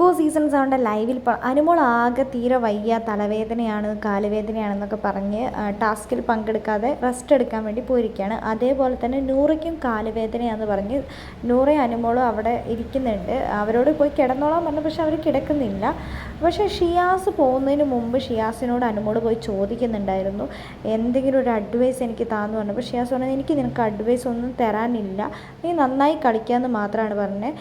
Boss season സെവന്റെ ലൈവിൽ അനുമോൾ ആകെ തീരെ വയ്യ തലവേദനയാണ് കാലുവേദനയാണെന്നൊക്കെ പറഞ്ഞ് ടാസ്കിൽ പങ്കെടുക്കാതെ റെസ്റ്റ് എടുക്കാൻ വേണ്ടി പോയിരിക്കുകയാണ് അതേപോലെ തന്നെ നൂറയ്ക്കും കാലുവേദനയാണെന്ന് പറഞ്ഞ് നൂറയും അനുമോളും അവിടെ ഇരിക്കുന്നുണ്ട്. അവരോട് പോയി കിടന്നോളാൻ പറഞ്ഞു പക്ഷെ അവർ കിടക്കുന്നില്ല. പക്ഷേ ഷിയാസ് പോകുന്നതിന് മുമ്പ് ഷിയാസിനോട് അനുമോട് പോയി ചോദിക്കുന്നുണ്ടായിരുന്നു. എന്തെങ്കിലും ഒരു അഡ്വൈസ് എനിക്ക് താന്ന് പറഞ്ഞു അപ്പോൾ ഷിയാസ് പറഞ്ഞത് എനിക്ക് നിനക്ക് അഡ്വൈസ് ഒന്നും തരാനില്ല. നീ നന്നായി കളിക്കാമെന്ന് മാത്രമാണ് പറഞ്ഞത്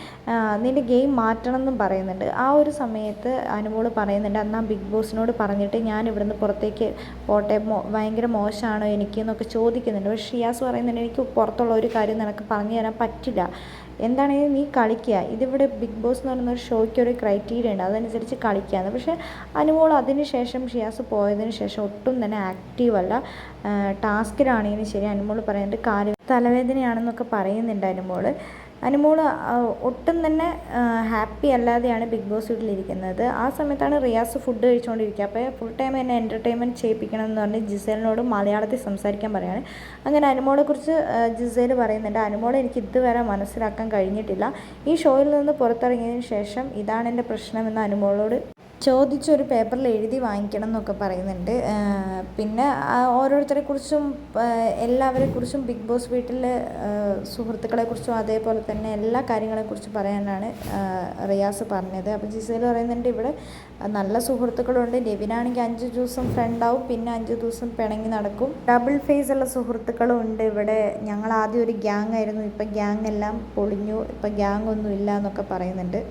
നിന്റെ ഗെയിം മാറ്റണം എന്നും പറയുന്നുണ്ട്. ആ ഒരു സമയത്ത് അനുമോൾ പറയുന്നുണ്ട് അന്നാ ബിഗ് ബോസിനോട് പറഞ്ഞിട്ട് ഞാൻ ഇവിടുന്ന് പുറത്തേക്ക് പോട്ടെ. ഭയങ്കര മോശമാണോ എനിക്ക്? എന്നൊക്കെ ചോദിക്കുന്നുണ്ട്. പക്ഷേ ഷിയാസ് പറയുന്നുണ്ട് എനിക്ക് പുറത്തുള്ള ഒരു കാര്യം നിനക്ക് പറഞ്ഞു തരാൻ പറ്റില്ല. എന്താണെങ്കിലും നീ കളിക്കുക. ഇതിവിടെ ബിഗ് ബോസ് എന്ന് പറയുന്ന ഒരു ഷോയ്ക്ക് ഒരു ക്രൈറ്റീരിയ ഉണ്ട്. അതനുസരിച്ച് കളിക്കുകയാണ് പക്ഷേ അനുമോൾ അതിന് ശേഷം ഷിയാസ് പോയതിന് ശേഷം ഒട്ടും തന്നെ ആക്റ്റീവല്ല ടാസ്കിലാണെങ്കിലും ശരി അനുമോൾ പറയുന്നുണ്ട് കാൽ തലവേദനയാണെന്നൊക്കെ പറയുന്നുണ്ട് അനുമോൾ. അനുമോൾ ഒട്ടും തന്നെ ഹാപ്പി അല്ലാതെയാണ് ബിഗ് ബോസ് വീട്ടിലിരിക്കുന്നത്. ആ സമയത്താണ് റിയാസ് ഫുഡ് കഴിച്ചുകൊണ്ടിരിക്കുക അപ്പോൾ ഫുൾ ടൈം എന്നെ എന്റർടൈൻമെന്റ് ചെയ്യിപ്പിക്കണം എന്ന് പറഞ്ഞ് ജിസേലിനോട് മലയാളത്തിൽ സംസാരിക്കാൻ പറയാണ്. അങ്ങനെ അനുമോളെക്കുറിച്ച് ജിസേൽ പറയുന്നുണ്ട് അനുമോൾ എനിക്ക് ഇതുവരെ മനസ്സിലാക്കാൻ കഴിഞ്ഞിട്ടില്ല. ഈ ഷോയിൽ നിന്ന് പുറത്തിറങ്ങിയതിന് ശേഷം ഇതാണ് എന്റെ പ്രശ്നമെന്ന് അനുമോളോട് ചോദിച്ചൊരു പേപ്പറിൽ എഴുതി വാങ്ങിക്കണം എന്നൊക്കെ പറയുന്നുണ്ട്. പിന്നെ ഓരോരുത്തരെ കുറിച്ചും എല്ലാവരെ കുറിച്ചും ബിഗ് ബോസ് വീട്ടിൽ സുഹൃത്തുക്കളെക്കുറിച്ചും അതേപോലെ തന്നെ എല്ലാ കാര്യങ്ങളെക്കുറിച്ചും പറയാനാണ് റിയാസ് പറഞ്ഞത്. അപ്പം ജിസേൽ പറയുന്നുണ്ട് ഇവിടെ നല്ല സുഹൃത്തുക്കളുണ്ട്. നെവിനാണെങ്കിൽ അഞ്ച് ദിവസം ഫ്രണ്ടാവും പിന്നെ അഞ്ച് ദിവസം പിണങ്ങി നടക്കും. ഡബിൾ ഫേസ് ഉള്ള സുഹൃത്തുക്കളും ഉണ്ട് ഇവിടെ. ഞങ്ങൾ ആദ്യം ഒരു ഗ്യാങ് ആയിരുന്നു. ഇപ്പം ഗ്യാങ് എല്ലാം പൊളിഞ്ഞു. ഇപ്പം ഗ്യാങ് ഒന്നും ഇല്ല എന്നൊക്കെ പറയുന്നുണ്ട്.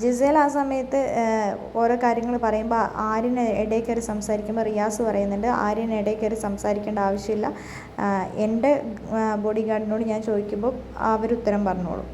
ജിസേൽ ആ സമയത്ത് ഓരോ കാര്യങ്ങൾ പറയുമ്പോൾ ആര്യന് ഇടയിൽ സംസാരിക്കുമ്പോൾ റിയാസ് പറയുന്നുണ്ട് ആര്യന് ഇടയിൽ സംസാരിക്കേണ്ട ആവശ്യമില്ല. എന്റെ ബോഡി ഗാർഡിനോട് ഞാൻ ചോദിക്കുമ്പോൾ അവർ ഉത്തരം പറഞ്ഞോളും.